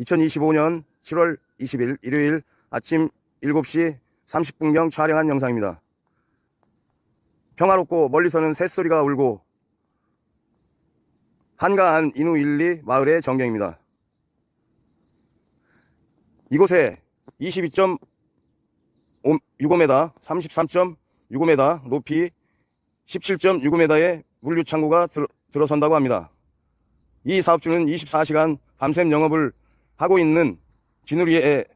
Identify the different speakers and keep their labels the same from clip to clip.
Speaker 1: 2025년 7월 20일 일요일 아침 7시 30분경 촬영한 영상입니다. 평화롭고 멀리서는 새소리가 울고 한가한 인우 1, 2 마을의 전경입니다. 이곳에 22.65m, 33.65m, 높이 17.65m의 물류 창고가 들, 들어선다고 합니다. 이 사업주는 24시간 밤샘 영업을 하고 있는 진우리의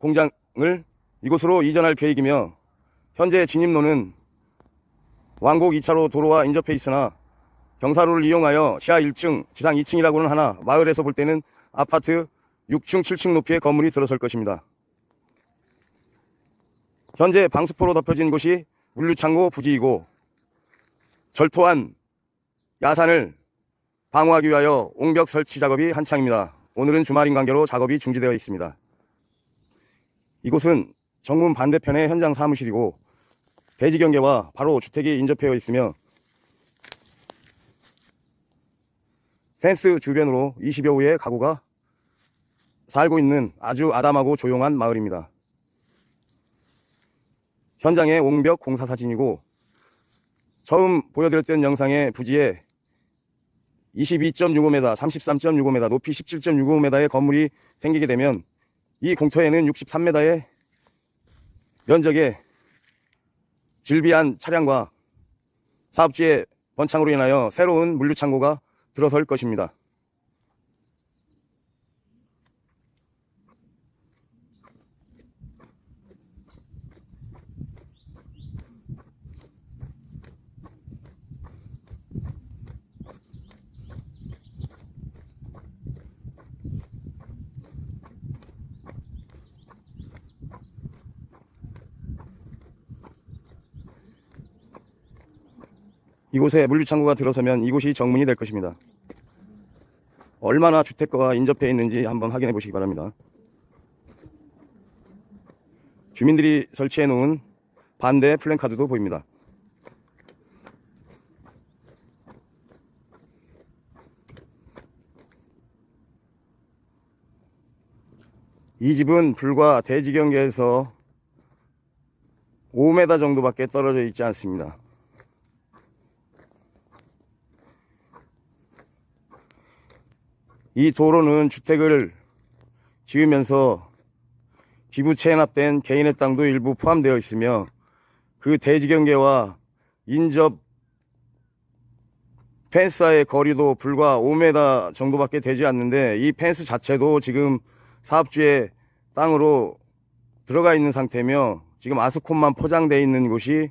Speaker 1: 공장을 이곳으로 이전할 계획이며 현재 진입로는 왕복 2차로 도로와 인접해 있으나 경사로를 이용하여 지하 1층, 지상 2층이라고는 하나 마을에서 볼 때는 아파트 6층, 7층 높이의 건물이 들어설 것입니다. 현재 방수포로 덮여진 곳이 물류창고 부지이고 절토한 야산을 방어하기 위하여 옹벽 설치 작업이 한창입니다. 오늘은 주말인 관계로 작업이 중지되어 있습니다. 이곳은 정문 반대편의 현장 사무실이고 대지 경계와 바로 주택이 인접해 있으며 펜스 주변으로 20여 호의 가구가 살고 있는 아주 아담하고 조용한 마을입니다. 현장의 옹벽 공사 사진이고 처음 보여드렸던 영상의 부지에 22.65m, 33.65m, 높이 17.65m의 건물이 생기게 되면 이 공터에는 63m의 면적의 질비한 차량과 사업주의 번창으로 인하여 새로운 물류창고가 들어설 것입니다. 이곳에 물류창고가 들어서면 이곳이 정문이 될 것입니다. 얼마나 주택가가 인접해 있는지 한번 확인해 보시기 바랍니다. 주민들이 설치해 놓은 반대 플랜카드도 보입니다. 이 집은 불과 대지 경계에서 5m 정도밖에 떨어져 있지 않습니다. 이 도로는 주택을 지으면서 기부 체납된 개인의 땅도 일부 포함되어 있으며 그 대지 경계와 인접 펜스와의 거리도 불과 5m 정도밖에 되지 않는데 이 펜스 자체도 지금 사업주의 땅으로 들어가 있는 상태며 지금 아스콘만 포장되어 있는 곳이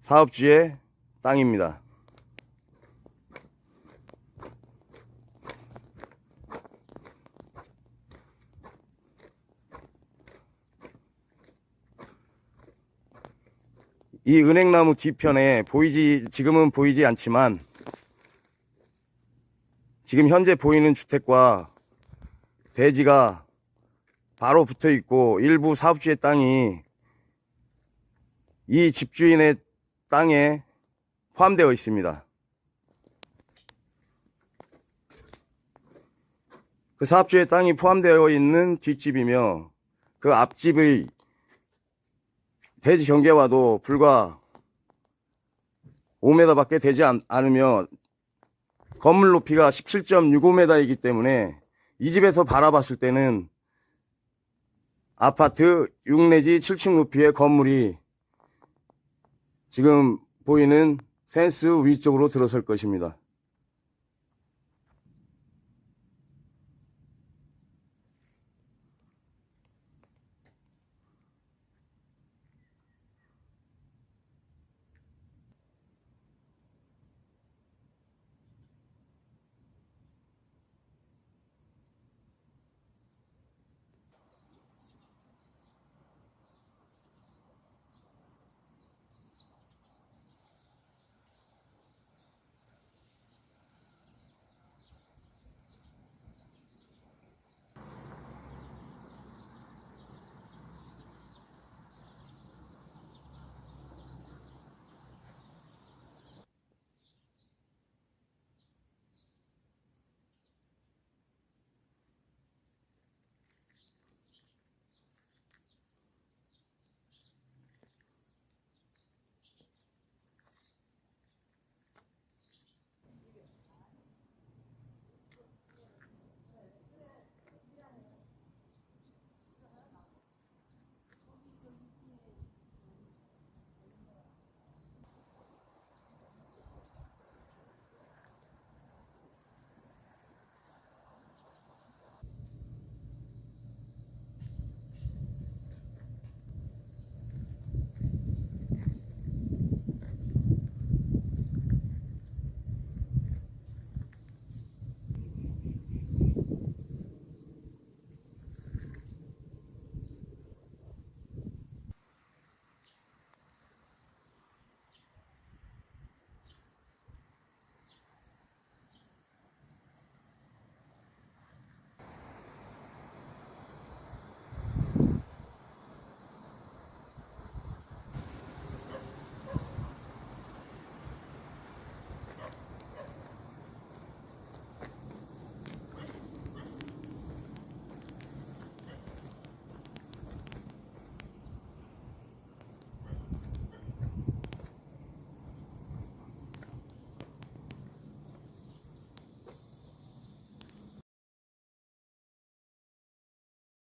Speaker 1: 사업주의 땅입니다. 이 은행나무 뒤편에 보이지 지금은 보이지 않지만 지금 현재 보이는 주택과 대지가 바로 붙어 있고 일부 사업주의 땅이 이 집주인의 땅에 포함되어 있습니다. 그 사업주의 땅이 포함되어 있는 뒷집이며 그 앞집의 대지 경계와도 불과 5m밖에 되지 않, 않으며 건물 높이가 17.65m이기 때문에 이 집에서 바라봤을 때는 아파트 6 내지 7층 높이의 건물이 지금 보이는 펜스 위쪽으로 들어설 것입니다.